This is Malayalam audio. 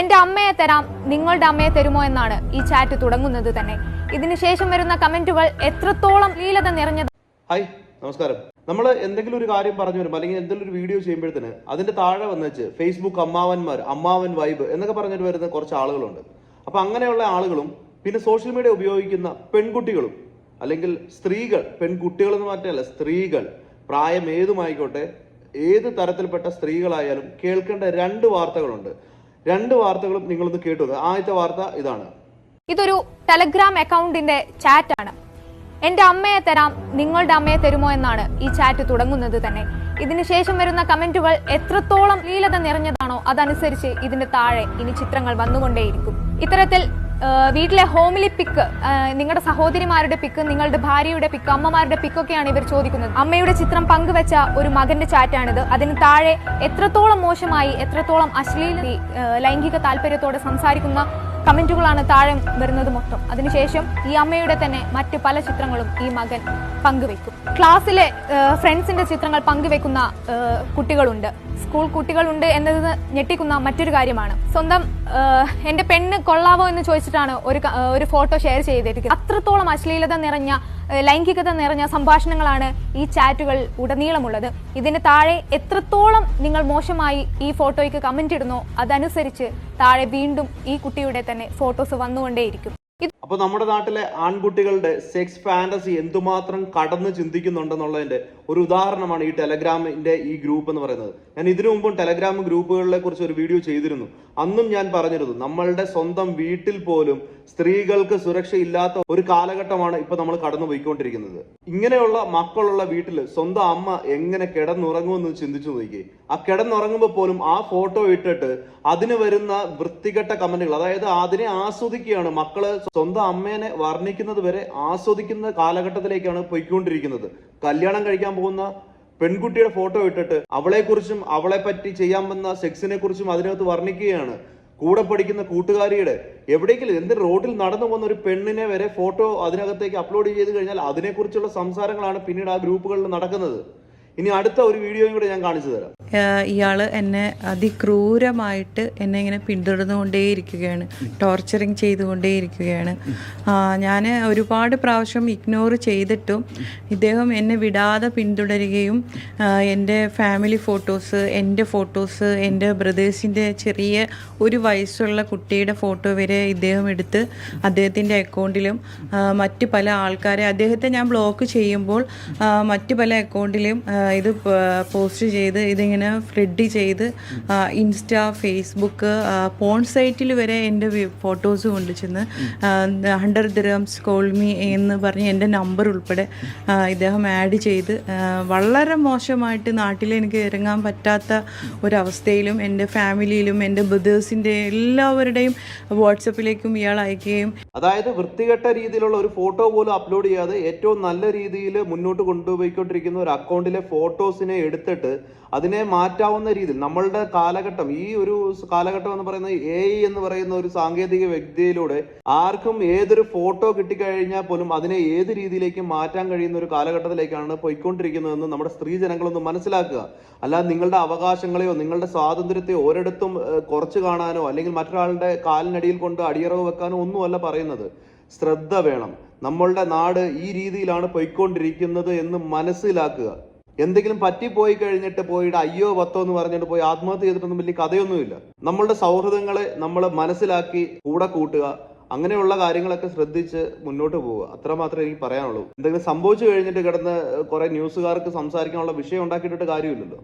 എന്റെ അമ്മയെ തരാം നിങ്ങളുടെ അമ്മയെ തരുമോ എന്നാണ് ഈ ചാറ്റ് തുടങ്ങുന്നത് തന്നെ. ഇതിനുശേഷം വരുന്ന കമന്റുകൾ എത്രത്തോളം ലീലത നിറഞ്ഞത് ഹായ് നമസ്കാരം. നമ്മൾ എന്തെങ്കിലും ഒരു കാര്യം പറഞ്ഞു വരുമ്പോൾ അല്ലെങ്കിൽ എന്തെങ്കിലും ഒരു വീഡിയോ ചെയ്യുമ്പോഴത്തേന് അതിന്റെ താഴെ വന്ന് വെച്ച് ഫേസ്ബുക്ക് അമ്മാവന്മാർ അമ്മാവൻ വൈബ് എന്നൊക്കെ പറഞ്ഞിട്ട് വരുന്ന കുറച്ച് ആളുകളുണ്ട്. അപ്പൊ അങ്ങനെയുള്ള ആളുകളും പിന്നെ സോഷ്യൽ മീഡിയ ഉപയോഗിക്കുന്ന പെൺകുട്ടികളും അല്ലെങ്കിൽ സ്ത്രീകൾ പെൺകുട്ടികൾ എന്ന് മാറ്റമല്ല സ്ത്രീകൾ പ്രായം ഏതുമായിക്കോട്ടെ ഏത് തരത്തിൽപ്പെട്ട സ്ത്രീകളായാലും കേൾക്കേണ്ട രണ്ട് വാർത്തകളുണ്ട്. രണ്ട് വാർത്തകളും നിങ്ങളൊന്ന് കേട്ടു ആദ്യത്തെ വാർത്ത ഇതാണ്. ഇതൊരു ടെലഗ്രാം അക്കൗണ്ടിന്റെ ചാറ്റ് ആണ് എന്റെ അമ്മയെ തരാം നിങ്ങളുടെ അമ്മയെ തരുമോ എന്നാണ് ഈ ചാറ്റ് തുടങ്ങുന്നത് തന്നെ. ഇതിനുശേഷം വരുന്ന കമന്റുകൾ എത്രത്തോളം ലീലത നിറഞ്ഞതാണോ അതനുസരിച്ച് ഇതിന്റെ താഴെ ഇനി ചിത്രങ്ങൾ വന്നുകൊണ്ടേയിരിക്കും. ഇത്തരത്തിൽ വീട്ടിലെ ഹോമിലി പിക്ക് നിങ്ങളുടെ സഹോദരിമാരുടെ പിക്ക് നിങ്ങളുടെ ഭാര്യയുടെ പിക്ക് അമ്മമാരുടെ പിക്കൊക്കെയാണ് ഇവർ ചോദിക്കുന്നത്. അമ്മയുടെ ചിത്രം പങ്കുവെച്ച ഒരു മകന്റെ ചാറ്റാണിത്. അതിന് താഴെ എത്രത്തോളം മോശമായി എത്രത്തോളം അശ്ലീല ലൈംഗിക താല്പര്യത്തോടെ സംസാരിക്കുന്ന കമന്റുകളാണ് താഴെ വരുന്നത് മൊത്തം. അതിനുശേഷം ഈ അമ്മയുടെ തന്നെ മറ്റ് പല ചിത്രങ്ങളും ഈ മകൻ പങ്കുവെക്കും. ക്ലാസ്സിലെ ഫ്രണ്ട്സിന്റെ ചിത്രങ്ങൾ പങ്കുവെക്കുന്ന കുട്ടികളുണ്ട്. സ്കൂൾ കുട്ടികളുണ്ട് എന്നത് ഞെട്ടിക്കുന്ന മറ്റൊരു കാര്യമാണ്. സ്വന്തം എന്റെ പെണ്ണ് കൊള്ളാവോ എന്ന് ചോദിച്ചിട്ടാണ് ഒരു ഒരു ഫോട്ടോ ഷെയർ ചെയ്തിരിക്കുന്നത് അത്രത്തോളം അശ്ലീലത നിറഞ്ഞ ലൈംഗികത നിറഞ്ഞ സംഭാഷണങ്ങളാണ് ഈ ചാറ്റുകൾ ഉടനീളമുള്ളത്. ഇതിന് താഴെ എത്രത്തോളം നിങ്ങൾ മോശമായി ഈ ഫോട്ടോയ്ക്ക് കമന്റ് ഇടുന്നോ അതനുസരിച്ച് താഴെ വീണ്ടും ഈ കുട്ടിയുടെ തന്നെ ഫോട്ടോസ് വന്നുകൊണ്ടേയിരിക്കും. ഇത് അപ്പൊ നമ്മുടെ നാട്ടിലെ ആൺകുട്ടികളുടെ സെക്സ് ഫാന്റസി എന്തുമാത്രം കടന്ന് ചിന്തിക്കുന്നുണ്ടെന്നുള്ളതിന്റെ ഒരു ഉദാഹരണമാണ് ഈ ടെലഗ്രാമിന്റെ ഈ ഗ്രൂപ്പ് എന്ന് പറയുന്നത്. ഞാൻ ഇതിനു മുമ്പും ടെലഗ്രാം ഗ്രൂപ്പുകളെ കുറിച്ച് ഒരു വീഡിയോ ചെയ്തിരുന്നു. അന്നും ഞാൻ പറഞ്ഞിരുന്നു നമ്മളുടെ സ്വന്തം വീട്ടിൽ പോലും സ്ത്രീകൾക്ക് സുരക്ഷയില്ലാത്ത ഒരു കാലഘട്ടമാണ് ഇപ്പൊ നമ്മൾ കടന്നു പോയിക്കൊണ്ടിരിക്കുന്നത് ഇങ്ങനെയുള്ള മക്കളുള്ള വീട്ടിൽ സ്വന്തം അമ്മ എങ്ങനെ കിടന്നുറങ്ങുമെന്ന് ചിന്തിച്ചു നോക്കി ആ കിടന്നുറങ്ങുമ്പോൾ പോലും ആ ഫോട്ടോ ഇട്ടിട്ട് അതിന് വരുന്ന വൃത്തികെട്ട കമന്റുകൾ അതായത് അതിനെ ആസ്വദിക്കുകയാണ് മക്കൾ സ്വന്തം അമ്മേനെ വർണിക്കുന്നത് വരെ ആസ്വദിക്കുന്ന കാലഘട്ടത്തിലേക്കാണ് പോയിക്കൊണ്ടിരിക്കുന്നത്. കല്യാണം കഴിക്കാൻ പോകുന്ന പെൺകുട്ടിയുടെ ഫോട്ടോ ഇട്ടിട്ട് അവളെക്കുറിച്ചും അവളെ പറ്റി ചെയ്യാൻ വന്ന സെക്സിനെ കുറിച്ചും അതിനകത്ത് വർണിക്കുകയാണ്. കൂടെ പഠിക്കുന്ന കൂട്ടുകാരിയുടെ എവിടെയെങ്കിലും എന്ത് റോഡിൽ നടന്നു പോകുന്ന ഒരു പെണ്ണിനെ വരെ ഫോട്ടോ അതിനകത്തേക്ക് അപ്ലോഡ് ചെയ്ത് കഴിഞ്ഞാൽ അതിനെക്കുറിച്ചുള്ള സംസാരങ്ങളാണ് പിന്നീട് ആ ഗ്രൂപ്പുകളിൽ നടക്കുന്നത്. ഇനി അടുത്ത ഒരു വീഡിയോയും കൂടെ ഞാൻ കാണിച്ചു തരാം. ഇയാൾ എന്നെ അതിക്രൂരമായിട്ട് എന്നെ ഇങ്ങനെ പിന്തുടർന്നുകൊണ്ടേയിരിക്കുകയാണ്. ടോർച്ചറിങ് ചെയ്തുകൊണ്ടേയിരിക്കുകയാണ്. ഞാൻ ഒരുപാട് പ്രാവശ്യം ഇഗ്നോർ ചെയ്തിട്ടും ഇദ്ദേഹം എന്നെ വിടാതെ പിന്തുടരുകയും എന്റെ ഫാമിലി ഫോട്ടോസ് എന്റെ ഫോട്ടോസ് എന്റെ ബ്രദേഴ്സിന്റെ ചെറിയ ഒരു വയസ്സുള്ള കുട്ടിയുടെ ഫോട്ടോ വരെ ഇദ്ദേഹം എടുത്ത് അദ്ദേഹത്തിന്റെ അക്കൗണ്ടിലും മറ്റ് പല ആൾക്കാരെ അദ്ദേഹത്തെ ഞാൻ ബ്ലോക്ക് ചെയ്യുമ്പോൾ മറ്റ് പല അക്കൗണ്ടിലും ഇത് പോസ്റ്റ് ചെയ്ത് ഇതിങ്ങനെ ഫ്രെഡ് ചെയ്ത് ഇൻസ്റ്റ ഫേസ്ബുക്ക് പോൺ സൈറ്റിൽ വരെ എന്റെ ഫോട്ടോസ് കൊണ്ട് ചെന്ന് ഹൺഡ്രഡ് കോൾ മീ എന്ന് പറഞ്ഞ് എന്റെ നമ്പർ ഉൾപ്പെടെ ഇദ്ദേഹം ആഡ് ചെയ്ത് വളരെ മോശമായിട്ട് നാട്ടിൽ എനിക്ക് ഇറങ്ങാൻ പറ്റാത്ത ഒരവസ്ഥയിലും എന്റെ ഫാമിലിയിലും എന്റെ ബ്രദേഴ്സിന്റെ എല്ലാവരുടെയും വാട്സപ്പിലേക്കും ഇയാൾ അയക്കുകയും അതായത് വൃത്തികെട്ട രീതിയിലുള്ള ഒരു ഫോട്ടോ പോലും അപ്ലോഡ് ചെയ്യാതെ ഏറ്റവും നല്ല രീതിയിൽ മുന്നോട്ട് കൊണ്ടുപോയിക്കൊണ്ടിരിക്കുന്ന ഒരു അക്കൗണ്ടിലെ ഫോട്ടോസിനെ എടുത്തിട്ട് അതിനെ മാറ്റാവുന്ന രീതിയിൽ നമ്മളുടെ കാലഘട്ടം ഈ ഒരു കാലഘട്ടം എന്ന് പറയുന്നത് എ എന്ന് പറയുന്ന ഒരു സാങ്കേതിക വ്യക്തിയിലൂടെ ആർക്കും ഏതൊരു ഫോട്ടോ കിട്ടിക്കഴിഞ്ഞാൽ പോലും അതിനെ ഏത് രീതിയിലേക്ക് മാറ്റാൻ കഴിയുന്ന ഒരു കാലഘട്ടത്തിലേക്കാണ് പോയിക്കൊണ്ടിരിക്കുന്നതെന്ന് നമ്മുടെ സ്ത്രീ ജനങ്ങളൊന്ന് മനസ്സിലാക്കുക. അല്ലാതെ നിങ്ങളുടെ അവകാശങ്ങളെയോ നിങ്ങളുടെ സ്വാതന്ത്ര്യത്തെയോ ഒരിടത്തും കുറച്ച് കാണാനോ അല്ലെങ്കിൽ മറ്റൊരാളുടെ കാലിനടിയിൽ കൊണ്ട് അടിയറവ് വെക്കാനോ ഒന്നുമല്ല പറയുന്നത്. ശ്രദ്ധ വേണം. നമ്മളുടെ നാട് ഈ രീതിയിലാണ് പോയിക്കൊണ്ടിരിക്കുന്നത് എന്ന് മനസ്സിലാക്കുക. എന്തെങ്കിലും പറ്റിപ്പോയി കഴിഞ്ഞിട്ട് പോയിട്ട് അയ്യോ പത്തോ എന്ന് പറഞ്ഞിട്ട് പോയി ആത്മഹത്യ ചെയ്തിട്ടൊന്നും വലിയ കഥയൊന്നുമില്ല. നമ്മളുടെ സൗഹൃദങ്ങളെ നമ്മൾ മനസ്സിലാക്കി കൂടെ കൂട്ടുക അങ്ങനെയുള്ള കാര്യങ്ങളൊക്കെ ശ്രദ്ധിച്ച് മുന്നോട്ട് പോവുക. അത്ര മാത്രമേ എനിക്ക് പറയാനുള്ളൂ. എന്തെങ്കിലും സംഭവിച്ചു കഴിഞ്ഞിട്ട് കിടന്ന് കുറെ ന്യൂസുകാർക്ക് സംസാരിക്കാനുള്ള വിഷയം ഉണ്ടാക്കിയിട്ടിട്ട് കാര്യമില്ലല്ലോ.